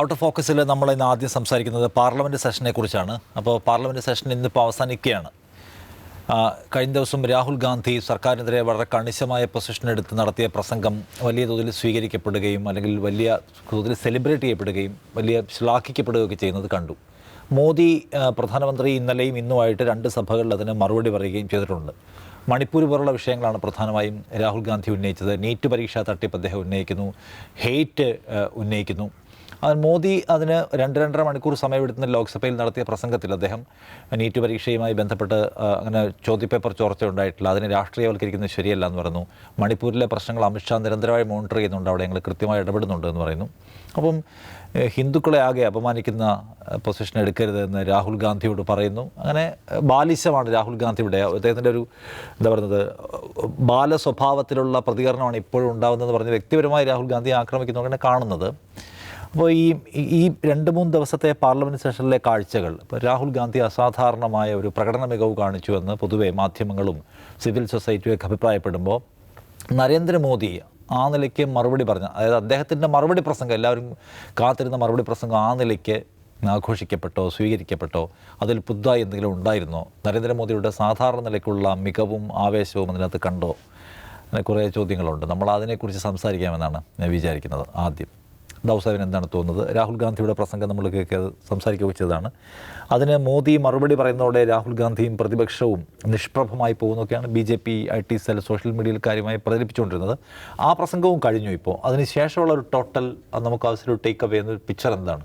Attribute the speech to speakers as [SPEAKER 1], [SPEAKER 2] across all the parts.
[SPEAKER 1] Out of ഫോക്കസിൽ നമ്മൾ ഇന്ന് ആദ്യം സംസാരിക്കുന്നത് പാർലമെന്റ് സെഷനെ കുറിച്ചാണ്. അപ്പോൾ പാർലമെന്റ് സെഷൻ ഇന്നിപ്പോൾ അവസാനിക്കുകയാണ്. കഴിഞ്ഞ ദിവസം രാഹുൽ ഗാന്ധി സർക്കാരിനെതിരെ വളരെ കണിശമായ പൊസിഷൻ എടുത്ത് നടത്തിയ പ്രസംഗം വലിയ തോതിൽ സ്വീകരിക്കപ്പെടുകയും അല്ലെങ്കിൽ വലിയ തോതിൽ സെലിബ്രേറ്റ് ചെയ്യപ്പെടുകയും വലിയ ശ്ലാഘിക്കപ്പെടുകയൊക്കെ ചെയ്യുന്നത് കണ്ടു. മോദി പ്രധാനമന്ത്രി ഇന്നലെയും ഇന്നുമായിട്ട് രണ്ട് സഭകളിൽ അതിന് മറുപടി പറയുകയും ചെയ്തിട്ടുണ്ട്. മണിപ്പൂർ പോലുള്ള വിഷയങ്ങളാണ് പ്രധാനമായും രാഹുൽ ഗാന്ധി ഉന്നയിച്ചത്. നീറ്റ് പരീക്ഷാ തട്ടിപ്പ് അദ്ദേഹം ഉന്നയിക്കുന്നു. ഹെയ്റ്റ് ഉന്നയിക്കുന്നു. മോദി അതിന് രണ്ട് രണ്ടര മണിക്കൂർ സമയമെടുത്തുന്ന ലോക്സഭയിൽ നടത്തിയ പ്രസംഗത്തിൽ അദ്ദേഹം നീറ്റ് പരീക്ഷയുമായി ബന്ധപ്പെട്ട് അങ്ങനെ ചോദ്യപേപ്പർ ചോർച്ച ഉണ്ടായിട്ടില്ല. അതിനെ രാഷ്ട്രീയവൽക്കരിക്കുന്നത് ശരിയല്ല എന്ന് പറയുന്നു. മണിപ്പൂരിലെ പ്രശ്നങ്ങൾ അമിത്ഷാ നിരന്തരമായി മോണിറ്റർ ചെയ്യുന്നുണ്ട്. അവിടെ ഞങ്ങൾ കൃത്യമായി ഇടപെടുന്നുണ്ട് എന്ന് പറയുന്നു. അപ്പം ഹിന്ദുക്കളെ ആകെ അപമാനിക്കുന്ന പൊസിഷൻ എടുക്കരുത് എന്ന് രാഹുൽ ഗാന്ധിയോട് പറയുന്നു. അങ്ങനെ ബാലിശമാണ് രാഹുൽ ഗാന്ധിയുടെ അദ്ദേഹത്തിന്റെ ഒരു എന്താ പറയുന്നത് ബാലസ്വഭാവത്തിലുള്ള പ്രതികരണമാണ് ഇപ്പോഴും ഉണ്ടാകുന്നതെന്ന് പറഞ്ഞ് വ്യക്തിപരമായി രാഹുൽ ഗാന്ധി ആക്രമിക്കുന്നു അങ്ങനെ കാണുന്നത്. അപ്പോൾ ഈ ഈ- രണ്ട് മൂന്ന് ദിവസത്തെ പാർലമെന്റ് സെഷനിലെ കാഴ്ചകൾ ഇപ്പോൾ രാഹുൽ ഗാന്ധി അസാധാരണമായ ഒരു പ്രകടന മികവ് കാണിച്ചു എന്ന് പൊതുവെ മാധ്യമങ്ങളും സിവിൽ സൊസൈറ്റിയൊക്കെ അഭിപ്രായപ്പെടുമ്പോൾ നരേന്ദ്രമോദി ആ നിലയ്ക്ക് മറുപടി പറഞ്ഞു അതായത് അദ്ദേഹത്തിന്റെ മറുപടി പ്രസംഗം എല്ലാവരും കാത്തിരുന്ന മറുപടി പ്രസംഗം ആ നിലയ്ക്ക് ആഘോഷിക്കപ്പെട്ടോ സ്വീകരിക്കപ്പെട്ടോ അതിൽ പുതുതായി എന്തെങ്കിലും ഉണ്ടായിരുന്നോ? നരേന്ദ്രമോദിയുടെ സാധാരണ നിലയ്ക്കുള്ള മികവും ആവേശവും അതിനകത്ത് കണ്ടോ? അങ്ങനെ കുറേ ചോദ്യങ്ങളുണ്ട്. നമ്മൾ അതിനെക്കുറിച്ച് സംസാരിക്കാമെന്നാണ് ഞാൻ വിചാരിക്കുന്നത് ആദ്യം. ദൗസാവിന് എന്താണ് തോന്നുന്നത്. രാഹുൽ ഗാന്ധിയുടെ പ്രസംഗം നമ്മൾ കേൾക്കുക സംസാരിക്കുക വെച്ചതാണ്. അതിന് മോദി മറുപടി പറയുന്നതോടെ രാഹുൽ ഗാന്ധിയും പ്രതിപക്ഷവും നിഷ്പ്രഭമായി പോകുന്നൊക്കെയാണ് B J P I T cell social മീഡിയയിൽ കാര്യമായി പ്രചരിപ്പിച്ചുകൊണ്ടിരുന്നത്. ആ പ്രസംഗവും കഴിഞ്ഞു ഇപ്പോൾ. അതിന് ശേഷമുള്ള ഒരു ടോട്ടൽ നമുക്ക് ആവശ്യം ടേക്ക് അവേ എന്നൊരു പിക്ചർ എന്താണ്?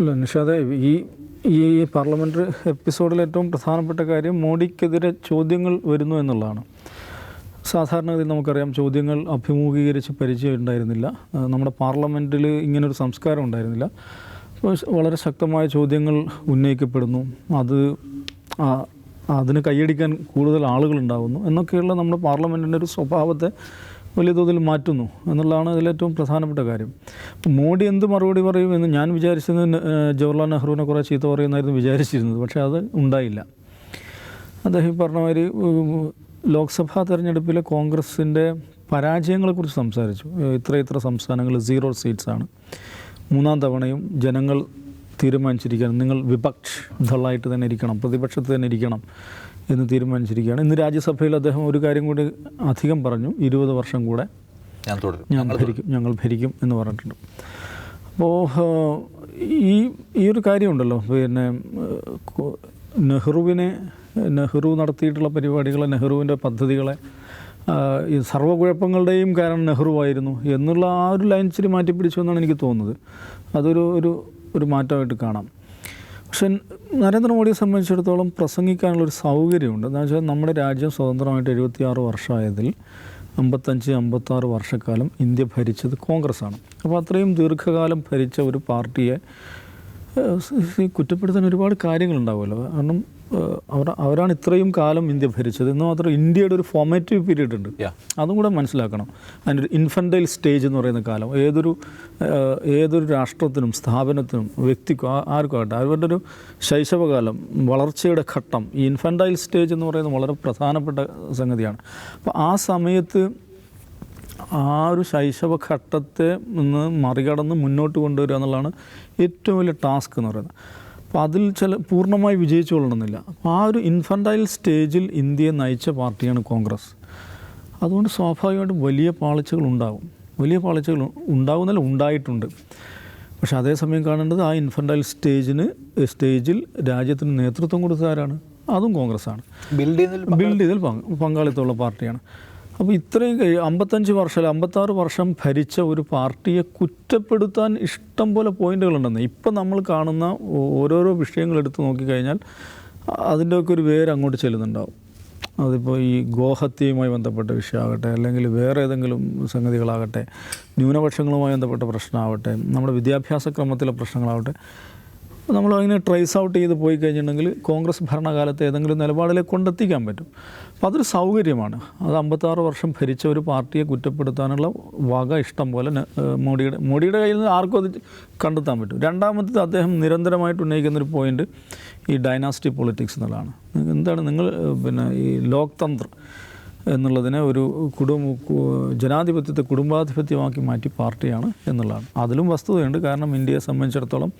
[SPEAKER 2] അല്ല നിഷാദെ ഈ ഈ പാർലമെന്ററി എപ്പിസോഡിൽ ഏറ്റവും പ്രധാനപ്പെട്ട കാര്യം മോഡിക്കെതിരെ ചോദ്യങ്ങൾ വരുന്നു എന്നുള്ളതാണ്. സാധാരണഗതിയിൽ നമുക്കറിയാം ചോദ്യങ്ങൾ അഭിമുഖീകരിച്ച് പരിചയം ഉണ്ടായിരുന്നില്ല. നമ്മുടെ പാർലമെന്റിൽ ഇങ്ങനൊരു സംസ്കാരം ഉണ്ടായിരുന്നില്ല. വളരെ ശക്തമായ ചോദ്യങ്ങൾ ഉന്നയിക്കപ്പെടുന്നു. അത് അതിന് കൈയടിക്കാൻ കൂടുതൽ ആളുകളുണ്ടാകുന്നു എന്നൊക്കെയുള്ള നമ്മുടെ പാർലമെന്റിന്റെ ഒരു സ്വഭാവത്തെ വലിയ തോതിൽ മാറ്റുന്നു എന്നുള്ളതാണ് അതിലേറ്റവും പ്രധാനപ്പെട്ട കാര്യം. മോഡി എന്ത് മറുപടി പറയും എന്ന് ഞാൻ വിചാരിച്ചത് ജവഹർലാൽ നെഹ്റുവിനെ കുറേ ചീത്ത പറയുന്നതായിരുന്നു വിചാരിച്ചിരുന്നത്. പക്ഷേ അത് ഉണ്ടായില്ല. അദ്ദേഹം പറഞ്ഞ മാതിരി ലോക്സഭാ തെരഞ്ഞെടുപ്പിലെ കോൺഗ്രസിന്റെ പരാജയങ്ങളെക്കുറിച്ച് സംസാരിച്ചു. ഇത്ര ഇത്ര സംസ്ഥാനങ്ങൾ സീറോ സീറ്റ്സാണ്. മൂന്നാം തവണയും ജനങ്ങൾ തീരുമാനിച്ചിരിക്കുകയാണ്. നിങ്ങൾ വിപക്ഷ ദളായിട്ട് തന്നെ ഇരിക്കണം പ്രതിപക്ഷത്ത് തന്നെ ഇരിക്കണം എന്ന് തീരുമാനിച്ചിരിക്കുകയാണ്. ഇന്ന് രാജ്യസഭയിൽ അദ്ദേഹം ഒരു കാര്യം കൂടി അധികം പറഞ്ഞു. ഇരുപത് വർഷം കൂടെ
[SPEAKER 1] ഞാൻ
[SPEAKER 2] ഭരിക്കും ഞങ്ങൾ ഭരിക്കും എന്ന് പറഞ്ഞിട്ടുണ്ട്. അപ്പോൾ ഈ ഈ ഒരു കാര്യമുണ്ടല്ലോ. പിന്നെ നെഹ്റുവിനെ നെഹ്റു നടത്തിയിട്ടുള്ള പരിപാടികൾ നെഹ്റുവിന്റെ പദ്ധതികളെ ഈ സർവകുഴപ്പങ്ങളുടെയും കാരണം നെഹ്റുവായിരുന്നു എന്നുള്ള ആ ഒരു ലൈൻ ഇച്ചിരി മാറ്റിപ്പിടിച്ചു എന്നാണ് എനിക്ക് തോന്നുന്നത്. അതൊരു ഒരു ഒരു മാറ്റമായിട്ട് കാണാം. പക്ഷെ നരേന്ദ്രമോദിയെ സംബന്ധിച്ചിടത്തോളം പ്രസംഗിക്കാനുള്ള ഒരു സൗകര്യമുണ്ട്. എന്താ വെച്ചാൽ നമ്മുടെ രാജ്യം സ്വതന്ത്രമായിട്ട് എഴുപത്തിയാറ് വർഷമായതിൽ അമ്പത്തഞ്ച് അമ്പത്താറ് വർഷക്കാലം ഇന്ത്യ ഭരിച്ചത് കോൺഗ്രസ്സാണ്. അപ്പോൾ അത്രയും ദീർഘകാലം ഭരിച്ച ഒരു പാർട്ടിയെ കുറ്റപ്പെടുത്താൻ ഒരുപാട് കാര്യങ്ങളുണ്ടാവുമല്ലോ. കാരണം അവർ അവരാണ് ഇത്രയും കാലം ഇന്ത്യ ഭരിച്ചത്. എന്ന് മാത്രം ഇന്ത്യയുടെ ഒരു ഫോമേറ്റീവ് പീരീഡ് ഉണ്ട്. അതും കൂടെ മനസ്സിലാക്കണം. അതിന്റെ ഒരു ഇൻഫന്റൈൽ സ്റ്റേജ് എന്ന് പറയുന്ന കാലം. ഏതൊരു ഏതൊരു രാഷ്ട്രത്തിനും സ്ഥാപനത്തിനും വ്യക്തിക്കും ആർക്കും ആകട്ടെ അവരുടെ ഒരു ശൈശവകാലം വളർച്ചയുടെ ഘട്ടം ഈ ഇൻഫന്റൈൽ സ്റ്റേജ് എന്ന് പറയുന്നത് വളരെ പ്രധാനപ്പെട്ട സംഗതിയാണ്. അപ്പോൾ ആ സമയത്ത് ആ ഒരു ശൈശവഘട്ടത്തെ നിന്ന് മറികടന്ന് മുന്നോട്ട് കൊണ്ടുവരിക എന്നുള്ളതാണ് ഏറ്റവും വലിയ ടാസ്ക് എന്ന് പറയുന്നത്. അപ്പോൾ അതിൽ ചില പൂർണമായി വിജയിച്ചു കൊള്ളണമെന്നില്ല അപ്പോൾ ആ ഒരു ഇൻഫന്റൈൽ സ്റ്റേജിൽ ഇന്ത്യയെ നയിച്ച പാർട്ടിയാണ് കോൺഗ്രസ്. അതുകൊണ്ട് സ്വാഭാവികമായിട്ടും വലിയ പാളിച്ചകൾ ഉണ്ടാകും വലിയ പാളിച്ചകൾ ഉണ്ടാകുന്നല്ല ഉണ്ടായിട്ടുണ്ട്. പക്ഷേ അതേസമയം കാണേണ്ടത് ആ ഇൻഫന്റൈൽ സ്റ്റേജിന് സ്റ്റേജിൽ രാജ്യത്തിന് നേതൃത്വം കൊടുത്തത് ആരാണ്? അതും കോൺഗ്രസ്സാണ്.
[SPEAKER 1] ബിൽഡ് ചെയ്യുന്നതിൽ
[SPEAKER 2] ബിൽഡ് ചെയ്തതിൽ പങ്ക് പങ്കാളിത്തമുള്ള പാർട്ടിയാണ്. അപ്പോൾ ഇത്രയും അമ്പത്തഞ്ച് വർഷം അമ്പത്താറ് വർഷം ഭരിച്ച ഒരു പാർട്ടിയെ കുറ്റപ്പെടുത്താൻ ഇഷ്ടം പോലെ പോയിന്റുകളുണ്ടെന്ന്. ഇപ്പം നമ്മൾ കാണുന്ന ഓരോരോ വിഷയങ്ങൾ എടുത്ത് നോക്കിക്കഴിഞ്ഞാൽ അതിന്റെയൊക്കെ ഒരു വേര് അങ്ങോട്ട് ചെല്ലുന്നുണ്ടാവും. അതിപ്പോൾ ഈ ഗോഹത്യയുമായി ബന്ധപ്പെട്ട വിഷയമാകട്ടെ അല്ലെങ്കിൽ വേറെ ഏതെങ്കിലും സംഗതികളാകട്ടെ ന്യൂനപക്ഷങ്ങളുമായി ബന്ധപ്പെട്ട പ്രശ്നമാവട്ടെ നമ്മുടെ വിദ്യാഭ്യാസ ക്രമത്തിലെ പ്രശ്നങ്ങളാവട്ടെ നമ്മൾ അതിനെ ട്രേസ് ഔട്ട് ചെയ്ത് പോയി കഴിഞ്ഞിട്ടുണ്ടെങ്കിൽ കോൺഗ്രസ് ഭരണകാലത്ത് ഏതെങ്കിലും നിലപാടിലേക്ക് കൊണ്ടെത്തിക്കാൻ പറ്റും. അപ്പോൾ അതൊരു സൗകര്യമാണ്. അത് അമ്പത്താറ് വർഷം ഭരിച്ച ഒരു പാർട്ടിയെ കുറ്റപ്പെടുത്താനുള്ള വക ഇഷ്ടം പോലെ മോഡിയുടെ മോഡിയുടെ കയ്യിൽ നിന്ന് ആർക്കും അത് കണ്ടെത്താൻ പറ്റും. രണ്ടാമത്തത് അദ്ദേഹം നിരന്തരമായിട്ട് ഉന്നയിക്കുന്നൊരു പോയിന്റ് ഈ ഡൈനാസ്റ്റി പൊളിറ്റിക്സ് എന്നുള്ളതാണ് എന്താണ് നിങ്ങൾ പിന്നെ ഈ ലോക്തന്ത്ര എന്നുള്ളതിനെ ഒരു കുടുംബ ജനാധിപത്യത്തെ കുടുംബാധിപത്യമാക്കി മാറ്റി പാർട്ടിയാണ് എന്നുള്ളതാണ്. അതിലും വസ്തുതയുണ്ട്. കാരണം ഇന്ത്യയെ സംബന്ധിച്ചിടത്തോളം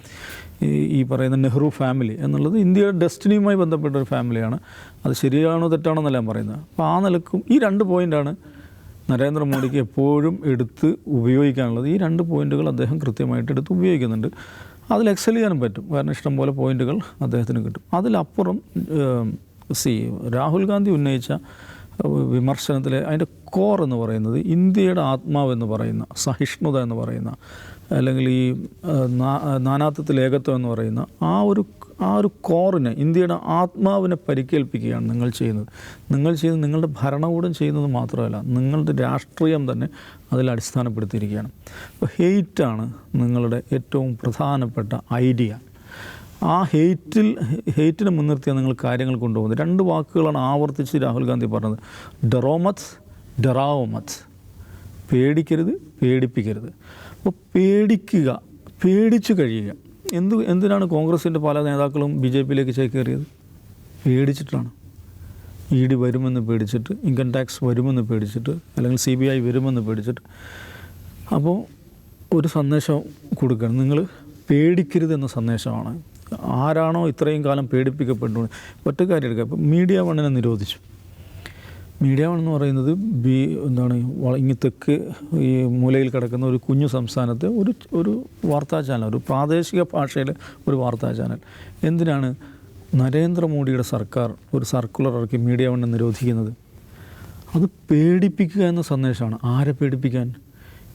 [SPEAKER 2] ഈ പറയുന്ന നെഹ്റു ഫാമിലി എന്നുള്ളത് ഇന്ത്യയുടെ ഡെസ്റ്റിനിയുമായി ബന്ധപ്പെട്ട ഒരു ഫാമിലിയാണ് അത് ശരിയാണോ തെറ്റാണോ എന്നല്ല ഞാൻ പറയുന്നത്. അപ്പോൾ ആ നിലക്കും ഈ രണ്ട് പോയിന്റാണ് നരേന്ദ്രമോദിക്ക് എപ്പോഴും എടുത്ത് ഉപയോഗിക്കാനുള്ളത്. ഈ രണ്ട് പോയിന്റുകൾ അദ്ദേഹം കൃത്യമായിട്ട് എടുത്ത് ഉപയോഗിക്കുന്നുണ്ട്. അതിൽ എക്സൽ ചെയ്യാനും പറ്റും. കാരണം ഇഷ്ടംപോലെ പോയിന്റുകൾ അദ്ദേഹത്തിന് കിട്ടും. അതിലപ്പുറം സി രാഹുൽ ഗാന്ധി ഉന്നയിച്ച വിമർശനത്തിലെ അതിന്റെ കോർ എന്ന് പറയുന്നത് ഇന്ത്യയുടെ ആത്മാവ് എന്ന് പറയുന്ന സഹിഷ്ണുത എന്ന് പറയുന്ന അല്ലെങ്കിൽ ഈ നാനാത്വത്തിൽ ഏകത്വം എന്ന് പറയുന്ന ആ ഒരു ആ ഒരു കോറിനെ ഇന്ത്യയുടെ ആത്മാവിനെ പരിക്കേൽപ്പിക്കുകയാണ് നിങ്ങൾ ചെയ്യുന്നത്. നിങ്ങൾ ചെയ്യുന്നത് നിങ്ങളുടെ ഭരണകൂടം ചെയ്യുന്നത് മാത്രമല്ല നിങ്ങളുടെ രാഷ്ട്രീയം തന്നെ അതിൽ അടിസ്ഥാനപ്പെടുത്തിയിരിക്കുകയാണ്. അപ്പോൾ ഹെയ്റ്റാണ് നിങ്ങളുടെ ഏറ്റവും പ്രധാനപ്പെട്ട ഐഡിയ. ആ ഹെയ്റ്റിൽ ഹെയ്റ്റിനെ മുൻനിർത്തിയാണ് നിങ്ങൾ കാര്യങ്ങൾ കൊണ്ടുപോകുന്നത്. രണ്ട് വാക്കുകളാണ് ആവർത്തിച്ച് രാഹുൽ ഗാന്ധി പറഞ്ഞത്. ഡെറോമത്ത് ഡെറാവോമത്ത്. പേടിക്കരുത് പേടിപ്പിക്കരുത്. അപ്പോൾ പേടിക്കുക പേടിച്ചു കഴിയുക. എന്ത് എന്തിനാണ് കോൺഗ്രസിന്റെ പല നേതാക്കളും ബി ജെ പിയിലേക്ക് ചേക്കേറിയത്? പേടിച്ചിട്ടാണ്. ഇ ഡി വരുമെന്ന് പേടിച്ചിട്ട് ഇൻകം ടാക്സ് വരുമെന്ന് പേടിച്ചിട്ട് അല്ലെങ്കിൽ സി ബി ഐ വരുമെന്ന് പേടിച്ചിട്ട്. അപ്പോൾ ഒരു സന്ദേശം കൊടുക്കണം. നിങ്ങൾ പേടിക്കരുത് എന്ന സന്ദേശമാണ്. ആരാണോ ഇത്രയും കാലം പേടിപ്പിക്കപ്പെട്ടു. ഒറ്റ കാര്യം എടുക്കുക ഇപ്പം മീഡിയ വണ്ണിനെ നിരോധിച്ചു. മീഡിയ വൺ എന്ന് പറയുന്നത് ബി എന്താണ് ഇങ്ങ് തെക്ക് ഈ മൂലയിൽ കിടക്കുന്ന ഒരു കുഞ്ഞു സംസ്ഥാനത്തെ ഒരു ഒരു വാർത്താ ചാനൽ ഒരു പ്രാദേശിക ഭാഷയിലെ ഒരു വാർത്താ ചാനൽ. എന്തിനാണ് നരേന്ദ്രമോദിയുടെ സർക്കാർ ഒരു സർക്കുലർ ഇറക്കി മീഡിയ വണ്ണം നിരോധിക്കുന്നത്? അത് പേടിപ്പിക്കുക എന്ന സന്ദേശമാണ്. ആരെ പേടിപ്പിക്കാൻ?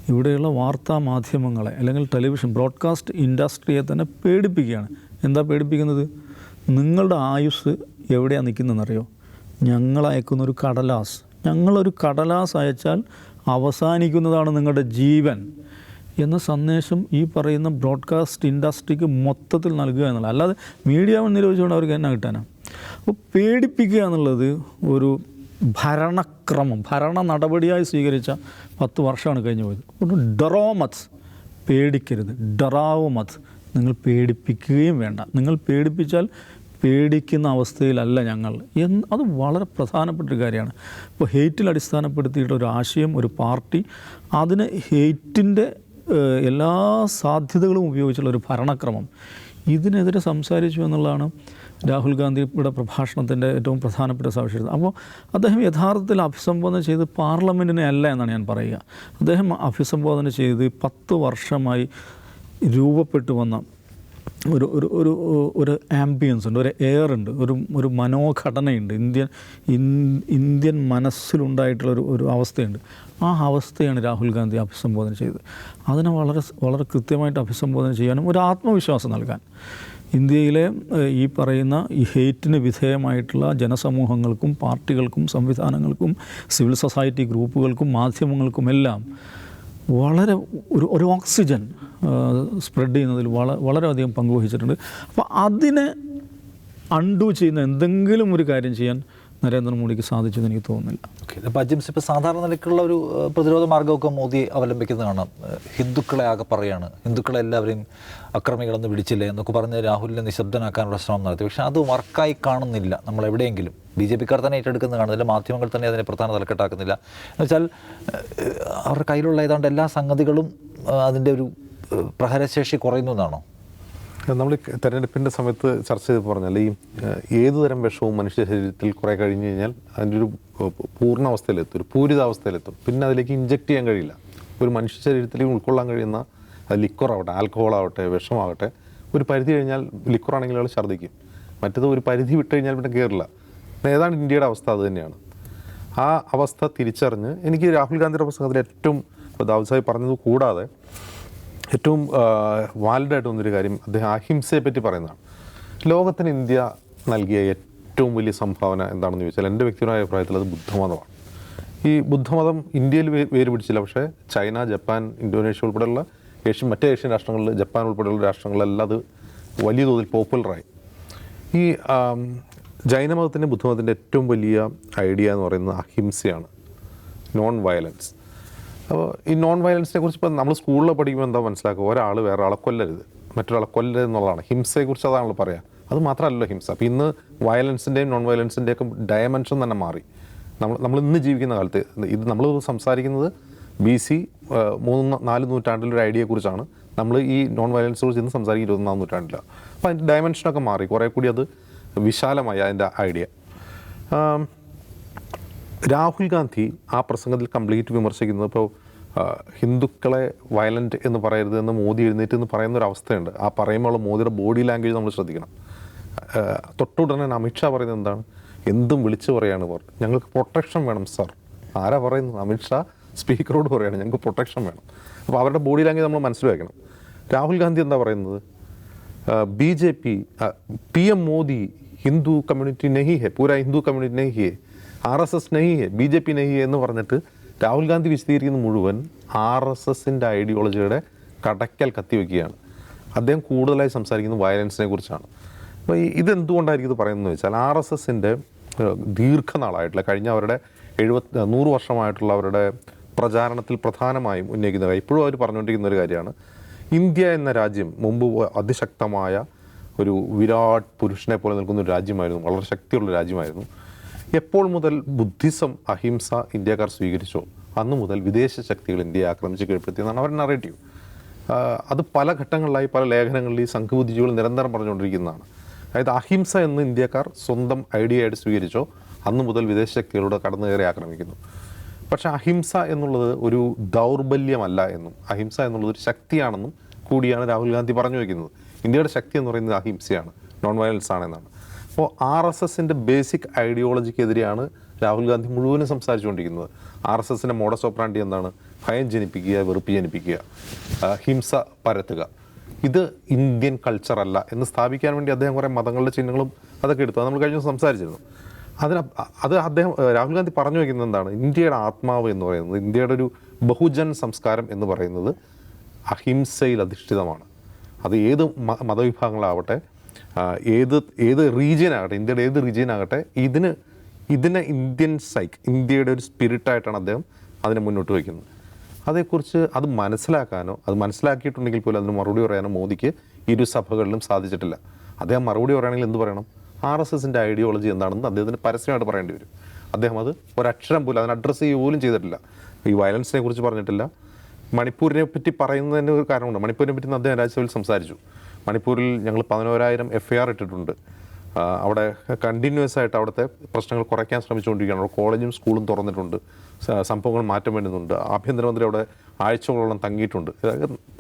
[SPEAKER 2] ഇവിടെയുള്ള വാർത്താ മാധ്യമങ്ങളെ അല്ലെങ്കിൽ ടെലിവിഷൻ ബ്രോഡ്കാസ്റ്റ് ഇൻഡസ്ട്രിയെ തന്നെ പേടിപ്പിക്കുകയാണ്. എന്താ പേടിപ്പിക്കുന്നത്? നിങ്ങളുടെ ആയുസ് എവിടെയാണ് നിൽക്കുന്നതെന്നറിയോ? ഞങ്ങൾ അയക്കുന്ന ഒരു കടലാസ്. ഞങ്ങളൊരു കടലാസ് അയച്ചാൽ അവസാനിക്കുന്നതാണ് നിങ്ങളുടെ ജീവൻ എന്ന സന്ദേശം ഈ പറയുന്ന ബ്രോഡ്കാസ്റ്റ് ഇൻഡസ്ട്രിക്ക് മൊത്തത്തിൽ നൽകുക എന്നുള്ളത്. അല്ലാതെ മീഡിയ നിരോധിച്ചുകൊണ്ട് അവർക്ക് എന്നാ കിട്ടാനാണ് അപ്പോൾ പേടിപ്പിക്കുക എന്നുള്ളത് ഒരു ഭരണക്രമം ഭരണ നടപടിയായി സ്വീകരിച്ച പത്ത് വർഷമാണ് കഴിഞ്ഞു പോയത്. ഡെറോ മത്സ് പേടിക്കരുത്. ഡറാവുമത്ത് നിങ്ങൾ പേടിപ്പിക്കുകയും വേണ്ട. നിങ്ങൾ പേടിപ്പിച്ചാൽ പേടിക്കുന്ന അവസ്ഥയിലല്ല ഞങ്ങൾ. എന്ന് അത് വളരെ പ്രധാനപ്പെട്ട ഒരു കാര്യമാണ്. ഇപ്പോൾ ഹെയ്റ്റിൽ അടിസ്ഥാനപ്പെടുത്തിയിട്ട് ഒരു ആശയം ഒരു പാർട്ടി അതിന് ഹെയ്റ്റിന്റെ എല്ലാ സാധ്യതകളും ഉപയോഗിച്ചുള്ള ഒരു ഭരണക്രമം. ഇതിനെതിരെ സംസാരിച്ചു എന്നുള്ളതാണ് രാഹുൽ ഗാന്ധിയുടെ പ്രഭാഷണത്തിന്റെ ഏറ്റവും പ്രധാനപ്പെട്ട സവിശേഷത. അപ്പോൾ അദ്ദേഹം യഥാർത്ഥത്തിൽ അഭിസംബോധന ചെയ്ത് പാർലമെന്റിനെ അല്ല എന്നാണ് ഞാൻ പറയുക. അദ്ദേഹം അഭിസംബോധന ചെയ്ത് പത്ത് വർഷമായി രൂപപ്പെട്ടു വന്ന ഒരു ഒരു ഒരു ഒരു ആംബിയൻസ് ഉണ്ട് ഒരു എയർ ഉണ്ട് ഒരു ഒരു മനോഘടനയുണ്ട് ഇന്ത്യൻ ഇന്ത്യൻ മനസ്സിലുണ്ടായിട്ടുള്ള ഒരു ഒരു അവസ്ഥയുണ്ട്. ആ അവസ്ഥയാണ് രാഹുൽ ഗാന്ധി അഭിസംബോധന ചെയ്തത്. അതിനെ വളരെ വളരെ കൃത്യമായിട്ട് അഭിസംബോധന ചെയ്യാനും ഒരു ആത്മവിശ്വാസം നൽകാൻ. ഇന്ത്യയിലെ ഈ പറയുന്ന ഈ ഹെയ്റ്റിന് വിധേയമായിട്ടുള്ള ജനസമൂഹങ്ങൾക്കും പാർട്ടികൾക്കും സംവിധാനങ്ങൾക്കും സിവിൽ സൊസൈറ്റി ഗ്രൂപ്പുകൾക്കും മാധ്യമങ്ങൾക്കുമെല്ലാം വളരെ ഒരു ഒരു ഓക്സിജൻ സ്പ്രെഡ് ചെയ്യുന്നതിൽ വള വളരെയധികം പങ്കുവഹിച്ചിട്ടുണ്ട് അപ്പോൾ അതിനെ അൺഡു ചെയ്യുന്ന എന്തെങ്കിലും ഒരു കാര്യം ചെയ്യാൻ നരേന്ദ്രമോദിക്ക് സാധിച്ചു എനിക്ക് തോന്നുന്നില്ല.
[SPEAKER 1] ഓക്കെ അപ്പോൾ അജിംസ് ഇപ്പോൾ സാധാരണ നിലയ്ക്കുള്ള ഒരു പ്രതിരോധ മാർഗമൊക്കെ മോദി അവലംബിക്കുന്നത് കാണാം ഹിന്ദുക്കളെ ആകെ പറയാണ്. ഹിന്ദുക്കളെ എല്ലാവരെയും അക്രമികളെന്ന് വിളിച്ചില്ലേ എന്നൊക്കെ പറഞ്ഞ് രാഹുലിനെ നിശബ്ദനാക്കാനുള്ള ശ്രമം നടത്തി. പക്ഷേ അത് വർക്കായി കാണുന്നില്ല നമ്മൾ എവിടെയെങ്കിലും ബി ജെ പിക്കാർ തന്നെ ഏറ്റെടുക്കുന്നത് കാണുന്നില്ല മാധ്യമങ്ങൾ തന്നെ അതിനെ പ്രധാന തലക്കെട്ടാക്കുന്നില്ല. എന്ന് വെച്ചാൽ അവരുടെ കയ്യിലുള്ള ഏതാണ്ട് എല്ലാ സംഗതികളും അതിന്റെ ഒരു പ്രഹരശേഷി കുറയുന്നു എന്നാണോ?
[SPEAKER 3] നമ്മൾ തെരഞ്ഞെടുപ്പിന്റെ സമയത്ത് ചർച്ച ചെയ്ത് പറഞ്ഞാൽ ഈ ഏത് തരം വിഷവും മനുഷ്യ ശരീരത്തിൽ കുറേ കഴിഞ്ഞ് കഴിഞ്ഞാൽ അതിന്റെ ഒരു പൂർണ പൂർണാവസ്ഥയിലെത്തും ഒരു പൂരിതാവസ്ഥയിലെത്തും. പിന്നെ അതിലേക്ക് ഇഞ്ചെക്ട് ചെയ്യാൻ കഴിയില്ല. ഒരു മനുഷ്യ ശരീരത്തിലേക്ക് ഉൾക്കൊള്ളാൻ കഴിയുന്ന ലിക്വർ ആവട്ടെ ആൽക്കഹോൾ വിഷമാവട്ടെ ഒരു പരിധി കഴിഞ്ഞാൽ ലിക്വർ ആണെങ്കിൽ അയാൾ ഛർദ്ദിക്കും. മറ്റത് ഒരു പരിധി വിട്ട് കഴിഞ്ഞാൽ പിന്നെ കയറില്ല ഏതാണ്ട് ഇന്ത്യയുടെ അവസ്ഥ? അത് തന്നെയാണ്. ആ അവസ്ഥ തിരിച്ചറിഞ്ഞ് എനിക്ക് രാഹുൽ ഗാന്ധിയുടെ പ്രസംഗത്തിൽ ഏറ്റവും ദാവൂദ് സാഹിബ് പറഞ്ഞത് കൂടാതെ ഏറ്റവും വാലിഡായിട്ട് വന്നൊരു കാര്യം അദ്ദേഹം അഹിംസയെ പറ്റി പറയുന്നതാണ്. ലോകത്തിന് ഇന്ത്യ നൽകിയ ഏറ്റവും വലിയ സംഭാവന എന്താണെന്ന് ചോദിച്ചാൽ എന്റെ വ്യക്തിപരമായ അഭിപ്രായത്തിൽ അത് ബുദ്ധമതമാണ്. ഈ ബുദ്ധമതം ഇന്ത്യയിൽ വേര് പിടിച്ചില്ല. പക്ഷേ ചൈന ജപ്പാൻ ഇന്തോനേഷ്യ ഉൾപ്പെടെയുള്ള ഏഷ്യൻ മറ്റേ ഏഷ്യൻ രാഷ്ട്രങ്ങളിൽ ജപ്പാൻ ഉൾപ്പെടെയുള്ള രാഷ്ട്രങ്ങളിലെല്ലാം അത് വലിയ തോതിൽ പോപ്പുലറായി ഈ ജൈനമതത്തിന്റെ ബുദ്ധമതത്തിന്റെ ഏറ്റവും വലിയ ഐഡിയ എന്ന് പറയുന്നത് അഹിംസയാണ് നോൺ വയലൻസ് അപ്പോൾ ഈ നോൺ വയലൻസിനെ കുറിച്ച് ഇപ്പോൾ നമ്മൾ സ്കൂളിൽ പഠിക്കുമ്പോൾ എന്താ മനസ്സിലാക്കുക? ഒരാൾ വേറെ ആളെ കൊല്ലരുത്. മറ്റൊരാളെ കൊല്ലരുത് എന്നുള്ളതാണ്. ഹിംസയെക്കുറിച്ച് അതാണല്ലോ പറയുക അത് മാത്രമല്ലല്ലോ ഹിംസ. അപ്പോൾ ഇന്ന് വയലൻസിന്റെയും നോൺ വയലൻസിന്റെയൊക്കെ ഡയമെൻഷൻ തന്നെ മാറി. നമ്മൾ നമ്മൾ ഇന്ന് ജീവിക്കുന്ന കാലത്ത് ഇത് നമ്മൾ സംസാരിക്കുന്നത് ബി സി മൂന്ന് നാല് നൂറ്റാണ്ടിലൊരു ഐഡിയയെക്കുറിച്ചാണ്. നമ്മൾ ഈ നോൺ വയലൻസ് കുറിച്ച് ഇന്ന് സംസാരിക്കുന്ന ഇരുപത്തൊന്നാം നൂറ്റാണ്ടിലാണ്. അപ്പോൾ അതിന്റെ ഡയമെൻഷനൊക്കെ മാറി. കുറേ കൂടി അത് വിശാലമായി അതിന്റെ ഐഡിയ. രാഹുൽ ഗാന്ധി ആ പ്രസംഗത്തിൽ കംപ്ലീറ്റ് വിമർശിക്കുന്നത് ഇപ്പോൾ ഹിന്ദുക്കളെ വയലന്റ് എന്ന് പറയരുത് എന്ന് മോദി എഴുന്നേറ്റ് എന്ന് പറയുന്ന ഒരു അവസ്ഥയുണ്ട് ആ പറയുമ്പോൾ മോദിയുടെ ബോഡി ലാംഗ്വേജ് നമ്മൾ ശ്രദ്ധിക്കണം. തൊട്ടുടനെ അമിത്ഷാ പറയുന്നത് എന്താണ്? എന്തും വിളിച്ചു പറയാണ് ഇവർ. ഞങ്ങൾക്ക് പ്രൊട്ടക്ഷൻ വേണം സർ. ആരാ പറയുന്നത്? അമിത്ഷാ സ്പീക്കറോട് പറയുകയാണ് ഞങ്ങൾക്ക് പ്രൊട്ടക്ഷൻ വേണം. അപ്പോൾ അവരുടെ ബോഡി ലാംഗ്വേജ് നമ്മൾ മനസ്സിലാക്കണം. രാഹുൽ ഗാന്ധി എന്താ പറയുന്നത്? B J P P M Modi Hindu community നെഹി ഹെ പൂര ഹിന്ദു കമ്മ്യൂണിറ്റി നെഹി ഹെ ആർ എസ് എസ് നെഹി ഹെ ബി ജെ പി നെഹി ഹെ എന്ന് പറഞ്ഞിട്ട് രാഹുൽ ഗാന്ധി വിശദീകരിക്കുന്ന മുഴുവൻ ആർ എസ് എസിൻ്റെ ഐഡിയോളജിയുടെ കടക്കൽ കത്തിവെക്കുകയാണ് അദ്ദേഹം കൂടുതലായി സംസാരിക്കുന്നത് വയലൻസിനെ കുറിച്ചാണ് അപ്പോൾ ഈ ഇതെന്തുകൊണ്ടായിരിക്കും ഇത് പറയുന്നത് വെച്ചാൽ ആർ എസ് എസിൻ്റെ ദീർഘനാളായിട്ടുള്ള കഴിഞ്ഞ അവരുടെ എഴുപത്തി നൂറ് വർഷമായിട്ടുള്ള അവരുടെ പ്രചാരണത്തിൽ പ്രധാനമായും ഉന്നയിക്കുന്ന കാര്യം ഇപ്പോഴും അവർ പറഞ്ഞുകൊണ്ടിരിക്കുന്ന ഒരു കാര്യമാണ് ഇന്ത്യ എന്ന രാജ്യം മുമ്പ് അതിശക്തമായ ഒരു വിരാട് പുരുഷനെ പോലെ നിൽക്കുന്ന ഒരു രാജ്യമായിരുന്നു. വളരെ ശക്തിയുള്ള രാജ്യമായിരുന്നു. എപ്പോൾ മുതൽ ബുദ്ധിസം അഹിംസ ഇന്ത്യക്കാർ സ്വീകരിച്ചോ അന്നു മുതൽ വിദേശ ശക്തികൾ ഇന്ത്യയെ ആക്രമിച്ച് കീഴ്പ്പെടുത്തിയെന്നാണ് അവരുടെ നറേറ്റീവ് അത് പല ഘട്ടങ്ങളിലായി പല ലേഖനങ്ങളിൽ ഈ സംഘബുദ്ധിജീവികൾ നിരന്തരം പറഞ്ഞുകൊണ്ടിരിക്കുന്നതാണ്. അതായത് അഹിംസ എന്ന് ഇന്ത്യക്കാർ സ്വന്തം ഐഡിയ ആയിട്ട് സ്വീകരിച്ചോ അന്നു മുതൽ വിദേശ ശക്തികളോട് കടന്നു കയറി ആക്രമിക്കുന്നു. പക്ഷേ അഹിംസ എന്നുള്ളത് ഒരു ദൗർബല്യമല്ല എന്നും അഹിംസ എന്നുള്ളത് ഒരു ശക്തിയാണെന്നും കൂടിയാണ് രാഹുൽ ഗാന്ധി പറഞ്ഞു വയ്ക്കുന്നത് ഇന്ത്യയുടെ ശക്തി എന്ന് പറയുന്നത് അഹിംസയാണ് നോൺ വയലൻസ് ആണെന്നാണ്. അപ്പോൾ ആർ എസ് എസിന്റെ ബേസിക് ഐഡിയോളജിക്കെതിരെയാണ് രാഹുൽ ഗാന്ധി മുഴുവനും സംസാരിച്ചുകൊണ്ടിരിക്കുന്നത്. ആർ എസ് എസിന്റെ മോഡസ് ഓപ്പറാണ്ടി എന്താണ്? ഭയം ജനിപ്പിക്കുക വെറുപ്പ് ജനിപ്പിക്കുക ഹിംസ പരത്തുക. ഇത് ഇന്ത്യൻ കൾച്ചറല്ല എന്ന് സ്ഥാപിക്കാൻ വേണ്ടി അദ്ദേഹം കുറേ മതങ്ങളുടെ ചിഹ്നങ്ങളും അതൊക്കെ എടുത്തു. നമ്മൾ കഴിഞ്ഞ സംസാരിച്ചിരുന്നു. അതിന് അത് അദ്ദേഹം രാഹുൽ ഗാന്ധി പറഞ്ഞു വയ്ക്കുന്നത് എന്താണ്? ഇന്ത്യയുടെ ആത്മാവ് എന്ന് പറയുന്നത് ഇന്ത്യയുടെ ഒരു ബഹുജൻ സംസ്കാരം എന്ന് പറയുന്നത് അഹിംസയിൽ അധിഷ്ഠിതമാണ്. അത് ഏത് മതവിഭാഗങ്ങളാവട്ടെ ഏത് ഏത് റീജിയൻ ആകട്ടെ ഇന്ത്യയുടെ ഏത് റീജിയൻ ആകട്ടെ ഇതിന് ഇതിനെ ഇന്ത്യൻ സൈക്ക് ഇന്ത്യയുടെ ഒരു സ്പിരിറ്റായിട്ടാണ് അദ്ദേഹം അതിനെ മുന്നോട്ട് വയ്ക്കുന്നത്. അതേക്കുറിച്ച് അത് മനസ്സിലാക്കാനോ അത് മനസ്സിലാക്കിയിട്ടുണ്ടെങ്കിൽ പോലും അതിന് മറുപടി പറയാനോ മോദിക്ക് ഇരു സഭകളിലും സാധിച്ചിട്ടില്ല. അദ്ദേഹം മറുപടി പറയുകയാണെങ്കിൽ എന്ത് പറയണം? ആർ എസ് എസിന്റെ ഐഡിയോളജി എന്താണെന്ന് അദ്ദേഹത്തിന് പരസ്യമായിട്ട് പറയേണ്ടി വരും. അദ്ദേഹം അത് ഒരക്ഷരം പോലും അതിന് അഡ്രസ്സ് ചെയ്യുക പോലും ചെയ്തിട്ടില്ല. ഈ വയലൻസിനെ കുറിച്ച് പറഞ്ഞിട്ടില്ല. മണിപ്പൂരിനെ പറ്റി പറയുന്നതിന് ഒരു കാരണമുണ്ട്. മണിപ്പൂരിനെ പറ്റി അദ്ദേഹം രാജ്യസഭയിൽ സംസാരിച്ചു. മണിപ്പൂരിൽ ഞങ്ങൾ പതിനോരായിരം എഫ് ഐ ആർ ഇട്ടിട്ടുണ്ട്. അവിടെ കണ്ടിന്യൂസ് ആയിട്ട് അവിടുത്തെ പ്രശ്നങ്ങൾ കുറയ്ക്കാൻ ശ്രമിച്ചുകൊണ്ടിരിക്കുകയാണ്. അവിടെ കോളേജും സ്കൂളും തുറന്നിട്ടുണ്ട്. സംഭവങ്ങൾ മാറ്റം വരുന്നുണ്ട്. ആഭ്യന്തരമന്ത്രി അവിടെ ആഴ്ചകളോളം തങ്ങിയിട്ടുണ്ട്.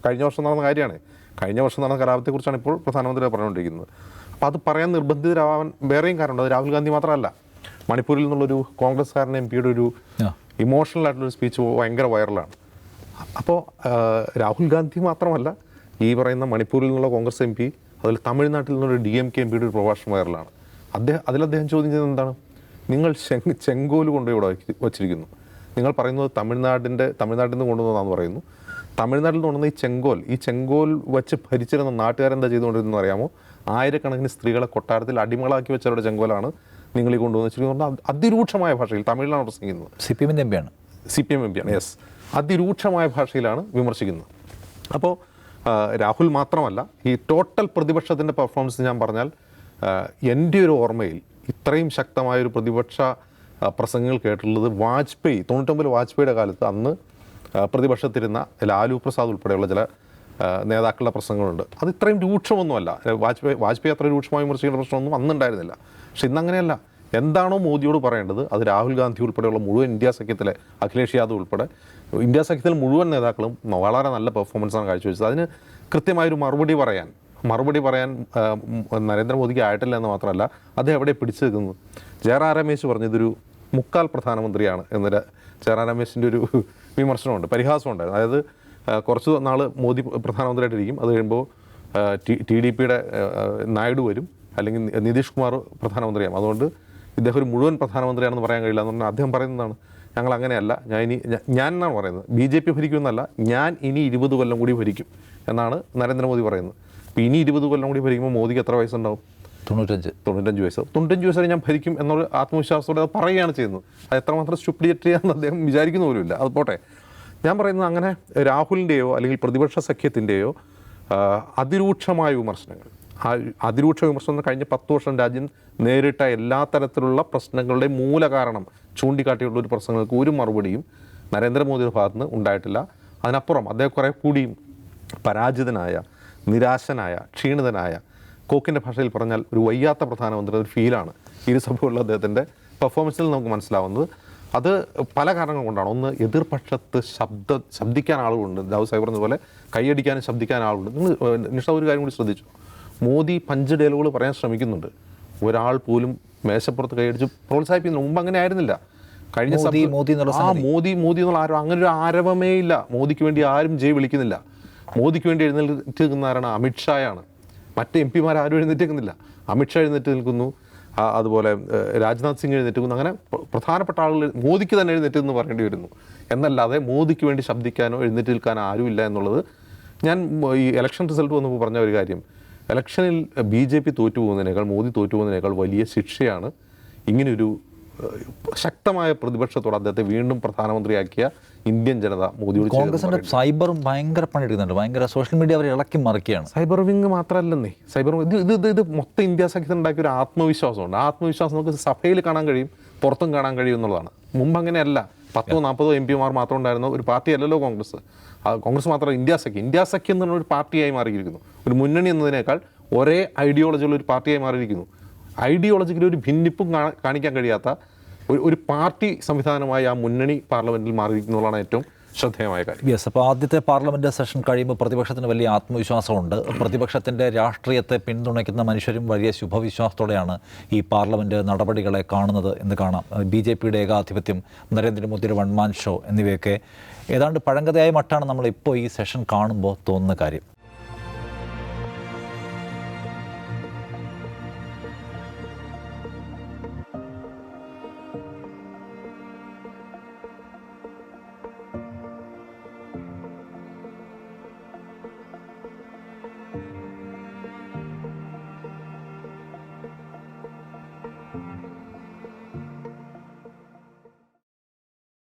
[SPEAKER 3] കഴിഞ്ഞ വർഷം നടന്ന കാര്യമാണ്. കഴിഞ്ഞ വർഷം നടന്ന കലാപത്തെക്കുറിച്ചാണ് ഇപ്പോൾ പ്രധാനമന്ത്രി പറഞ്ഞുകൊണ്ടിരിക്കുന്നത്. അപ്പോൾ അത് പറയാൻ നിർബന്ധിതരാവാൻ വേറെയും കാരണമുണ്ട്. അത് രാഹുൽ ഗാന്ധി മാത്രമല്ല. മണിപ്പൂരിൽ നിന്നുള്ളൊരു കോൺഗ്രസ്സുകാരൻ എം പിയുടെ ഒരു. ഇമോഷണൽ ആയിട്ടുള്ളൊരു സ്പീച്ച് ഭയങ്കര വൈറലാണ് അപ്പോൾ രാഹുൽ ഗാന്ധി മാത്രമല്ല ഈ പറയുന്ന മണിപ്പൂരിൽ നിന്നുള്ള കോൺഗ്രസ് എം പി അതിൽ തമിഴ്നാട്ടിൽ നിന്നുള്ള ഡി എം കെ എം പിയുടെ ഒരു പ്രഭാഷണം വൈറലാണ് അദ്ദേഹം അതിൽ അദ്ദേഹം ചോദ്യം ചെയ്തത് എന്താണ്? നിങ്ങൾ ചെങ് ചെങ്കോൽ കൊണ്ടുപോയി ഇവിടെ വച്ചിരിക്കുന്നു. നിങ്ങൾ പറയുന്നത് തമിഴ്നാടിന്റെ തമിഴ്നാട്ടിൽ നിന്ന് കൊണ്ടുവന്നതാണെന്ന് പറയുന്നു. തമിഴ്നാട്ടിൽ നിന്ന് കൊണ്ടുവന്ന ഈ ചെങ്കോൽ ഈ ചെങ്കോൽ വെച്ച് ഭരിച്ചിരുന്ന നാട്ടുകാരെന്താ ചെയ്തുകൊണ്ടിരുന്നതെന്ന് അറിയാമോ? ആയിരക്കണക്കിന് സ്ത്രീകളെ കൊട്ടാരത്തിൽ അടിമകളാക്കി വെച്ചവരുടെ ചെങ്കോലാണ് നിങ്ങൾ ഈ കൊണ്ടുവന്ന് വെച്ചിരിക്കുന്നത്. അതിരൂക്ഷമായ ഭാഷയിൽ തമിഴിലാണ് പ്രസംഗിക്കുന്നത്.
[SPEAKER 1] സി പി എമ്മിന്റെ എം പിയാണ്
[SPEAKER 3] സി പി എം എം പിയാണ് യെസ് അതിരൂക്ഷമായ ഭാഷയിലാണ് വിമർശിക്കുന്നത്. അപ്പോൾ രാഹുൽ മാത്രമല്ല ഈ ടോട്ടൽ പ്രതിപക്ഷത്തിന്റെ പെർഫോമൻസ് ഞാൻ പറഞ്ഞാൽ എന്റെ ഒരു ഓർമ്മയിൽ ഇത്രയും ശക്തമായ ഒരു പ്രതിപക്ഷ പ്രസംഗങ്ങൾ കേട്ടിട്ടുള്ളത് വാജ്പേയി തൊണ്ണൂറ്റൊമ്പത് വാജ്പേയിയുടെ കാലത്ത് അന്ന് പ്രതിപക്ഷത്തിരുന്ന ലാലു പ്രസാദ് ഉൾപ്പെടെയുള്ള ചില നേതാക്കളുടെ പ്രസംഗങ്ങളുണ്ട് അത് ഇത്രയും രൂക്ഷമൊന്നുമല്ല. വാജ്പേയി വാജ്പേയി അത്ര രൂക്ഷമായി വിമർശിക്കേണ്ട പ്രശ്നമൊന്നും അന്നുണ്ടായിരുന്നില്ല. പക്ഷെ ഇന്നങ്ങനെയല്ല. എന്താണോ മോദിയോട് പറയേണ്ടത് അത് രാഹുൽ ഗാന്ധി ഉൾപ്പെടെയുള്ള മുഴുവൻ ഇന്ത്യ സഖ്യത്തിലെ അഖിലേഷ് യാദവ് ഉൾപ്പെടെ ഇന്ത്യ സഖ്യത്തിലെ മുഴുവൻ നേതാക്കളും വളരെ നല്ല പെർഫോമൻസാണ് കാഴ്ചവെച്ചത്. അതിന് കൃത്യമായൊരു മറുപടി പറയാൻ മറുപടി പറയാൻ നരേന്ദ്രമോദിക്ക് ആയിട്ടില്ല എന്ന് മാത്രമല്ല അദ്ദേഹം എവിടെ പിടിച്ചു നിൽക്കുന്നു? ജയറാം രമേശ് പറഞ്ഞതൊരു മുക്കാൽ പ്രധാനമന്ത്രിയാണ് എന്നൊരു ജയറാം രമേശിന്റെ ഒരു വിമർശനമുണ്ട് പരിഹാസമുണ്ടായിരുന്നു അതായത് കുറച്ച് നാൾ മോദി പ്രധാനമന്ത്രിയായിട്ടിരിക്കും. അത് കഴിയുമ്പോൾ ടി ഡി പിയുടെ നായിഡു വരും. അല്ലെങ്കിൽ നിതീഷ് കുമാർ പ്രധാനമന്ത്രിയാകും അതുകൊണ്ട് ഇദ്ദേഹം ഒരു മുഴുവൻ പ്രധാനമന്ത്രിയാണെന്ന് പറയാൻ കഴിയില്ല. എന്ന് പറഞ്ഞാൽ അദ്ദേഹം പറയുന്നതാണ് ഞങ്ങൾ അങ്ങനെയല്ല. ഞാൻ ഇനി ഞാൻ എന്നാണ് പറയുന്നത്? ബി ജെ പി ഭരിക്കുമെന്നല്ല. ഞാൻ ഇനി ഇരുപത് കൊല്ലം കൂടി ഭരിക്കും. എന്നാണ് നരേന്ദ്രമോദി പറയുന്നത്. അപ്പോൾ ഇനി ഇരുപത് കൊല്ലം കൂടി ഭരിക്കുമ്പോൾ മോദിക്ക് എത്ര വയസ്സുണ്ടാവും?
[SPEAKER 1] തൊണ്ണൂറ്റഞ്ച്.
[SPEAKER 3] തൊണ്ണൂറ്റഞ്ച് വയസ്സ്. തൊണ്ണൂറ്റഞ്ച് വയസ്സ് വരെ ഞാൻ ഭരിക്കും എന്നൊരു ആത്മവിശ്വാസത്തോടെ അത് പറയുകയാണ് ചെയ്യുന്നത്. അത് എത്രമാത്രം സ്റ്റുപ്പിഡിയറ്റ് ചെയ്യാമെന്ന് അദ്ദേഹം വിചാരിക്കുന്ന പോലുമില്ല. അത് പോട്ടെ. ഞാൻ പറയുന്നത് അങ്ങനെ രാഹുലിന്റെയോ അല്ലെങ്കിൽ പ്രതിപക്ഷ സഖ്യത്തിന്റെയോ അതിരൂക്ഷമായ വിമർശനങ്ങൾ. അതിരൂക്ഷ വിമർശനം കഴിഞ്ഞ പത്ത് വർഷം രാജ്യം നേരിട്ട എല്ലാ തരത്തിലുള്ള പ്രശ്നങ്ങളുടെ മൂലകാരണം ചൂണ്ടിക്കാട്ടിയുള്ള ഒരു പ്രശ്നങ്ങൾക്ക് ഒരു മറുപടിയും നരേന്ദ്രമോദിയുടെ ഭാഗത്തു നിന്ന് ഉണ്ടായിട്ടില്ല. അതിനപ്പുറം അദ്ദേഹം കുറേ കൂടിയും പരാജിതനായ നിരാശനായ ക്ഷീണിതനായ കോക്കിന്റെ ഭാഷയിൽ പറഞ്ഞാൽ ഒരു വയ്യാത്ത പ്രധാനമന്ത്രി ഒരു ഫീലാണ് ഇരുസഭയുള്ള അദ്ദേഹത്തിന്റെ പെർഫോമൻസിൽ നമുക്ക് മനസ്സിലാവുന്നത്. അത് പല കാരണങ്ങൾ കൊണ്ടാണ്. ഒന്ന് എതിർപക്ഷത്ത് ശബ്ദ ശബ്ദിക്കാൻ ആളുകളുണ്ട്. ദാവ് സാഹിബ് പറഞ്ഞതുപോലെ കൈയടിക്കാനും ശബ്ദിക്കാൻ ആളുണ്ട് നിങ്ങൾ നിഷ ഒരു കാര്യം കൂടി ശ്രദ്ധിച്ചു. മോദി പഞ്ച് ഡയലോഗുകൾ പറയാൻ ശ്രമിക്കുന്നുണ്ട്. ഒരാൾ പോലും മേശപ്പുറത്ത് കൈയടിച്ച് പ്രോത്സാഹിപ്പിക്കുന്നു മുമ്പ് അങ്ങനെ ആയിരുന്നില്ല. കഴിഞ്ഞ
[SPEAKER 1] മോദി,
[SPEAKER 3] ആ മോദി മോദി എന്നുള്ള ആരോ അങ്ങനെ ഒരു ആരവമേ ഇല്ല. മോദിക്ക് വേണ്ടി ആരും ജയ് വിളിക്കുന്നില്ല. മോദിക്ക് വേണ്ടി എഴുന്നേറ്റ് നിൽക്കുന്ന ആരാണ്? അമിത്ഷായാണ് മറ്റ് എം പിമാർ ആരും എഴുന്നേറ്റ് നിൽക്കുന്നില്ല. അമിത്ഷാ എഴുന്നേറ്റ് നിൽക്കുന്നു. അതുപോലെ രാജ്നാഥ് സിംഗ് എഴുന്നേറ്റ് അങ്ങനെ പ്രധാനപ്പെട്ട ആളുകൾ മോദിക്ക് തന്നെ എഴുന്നേറ്റ് എന്ന് പറയേണ്ടി വരുന്നു. എന്നല്ലാതെ മോദിക്ക് വേണ്ടി ശബ്ദിക്കാനോ എഴുന്നേറ്റ് നിൽക്കാനോ ആരുമില്ല എന്നുള്ളത് ഞാൻ ഈ ഇലക്ഷൻ റിസൾട്ട് വന്നപ്പോൾ പറഞ്ഞ ഒരു കാര്യം. ഇലക്ഷനിൽ ബി ജെ പി തോറ്റു പോകുന്നതിനേക്കാൾ മോദി തോറ്റു പോകുന്നതിനേക്കാൾ വലിയ ശിക്ഷയാണ് ഇങ്ങനെയൊരു ശക്തമായ പ്രതിപക്ഷത്തോട് അദ്ദേഹത്തെ വീണ്ടും പ്രധാനമന്ത്രിയാക്കിയ ഇന്ത്യൻ ജനത മോദിയോട്
[SPEAKER 1] കോൺഗ്രസിന്റെ സൈബറും ഭയങ്കര പണി പണിയെടുക്കുന്നുണ്ട്. ഭയങ്കര സോഷ്യൽ മീഡിയ അവർ ഇളക്കി മറിക്കുകയാണ്.
[SPEAKER 3] സൈബർ വിങ് മാത്രമല്ലെന്നേ. സൈബർ ഇത് ഇത് ഇത് മൊത്തം ഇന്ത്യ സഖ്യത്തിൽ ഉണ്ടാക്കിയ ഒരു ആത്മവിശ്വാസമുണ്ട്. ആ ആത്മവിശ്വാസം നമുക്ക് സഭയിൽ കാണാൻ കഴിയും പുറത്തും കാണാൻ കഴിയും എന്നുള്ളതാണ്. മുമ്പ് അങ്ങനെയല്ല. പത്തോ നാൽപ്പതോ എം പിമാർ മാത്രം ഉണ്ടായിരുന്ന ഒരു പാർട്ടി അല്ലല്ലോ കോൺഗ്രസ്. ആ കോൺഗ്രസ് മാത്രമല്ല ഇന്ത്യ സഖ്യം. ഇന്ത്യ സഖ്യം എന്ന് പറഞ്ഞ ഒരു പാർട്ടിയായി മാറിയിരിക്കുന്നു. ഒരു മുന്നണി എന്നതിനേക്കാൾ ഒരേ ഐഡിയോളജിയുള്ള ഒരു പാർട്ടിയായി മാറിയിരിക്കുന്നു. ഐഡിയോളജിക്കലി ഒരു ഭിന്നിപ്പും കാണിക്കാൻ കഴിയാത്ത ഒരു ഒരു പാർട്ടി സംവിധാനമായി ആ മുന്നണി പാർലമെന്റിൽ മാറിയിരിക്കുന്നതാണ് ഏറ്റവും ശ്രദ്ധേയമായ കാര്യം.
[SPEAKER 1] യെസ് അപ്പോൾ ആദ്യത്തെ പാർലമെന്റ് സെഷൻ കഴിയുമ്പോൾ പ്രതിപക്ഷത്തിന് വലിയ ആത്മവിശ്വാസമുണ്ട്. പ്രതിപക്ഷത്തിന്റെ രാഷ്ട്രീയത്തെ പിന്തുണയ്ക്കുന്ന മനുഷ്യരും വലിയ ശുഭവിശ്വാസത്തോടെയാണ് ഈ പാർലമെന്റ് നടപടികളെ കാണുന്നത് എന്ന് കാണാം. ബി ജെ പിയുടെ ഏകാധിപത്യം നരേന്ദ്രമോദിയുടെ വൺമാൻ ഷോ എന്നിവയൊക്കെ ഏതാണ്ട് പഴങ്കതയായ മട്ടാണ് നമ്മൾ ഇപ്പോൾ ഈ സെഷൻ കാണുമ്പോൾ തോന്നുന്ന കാര്യം.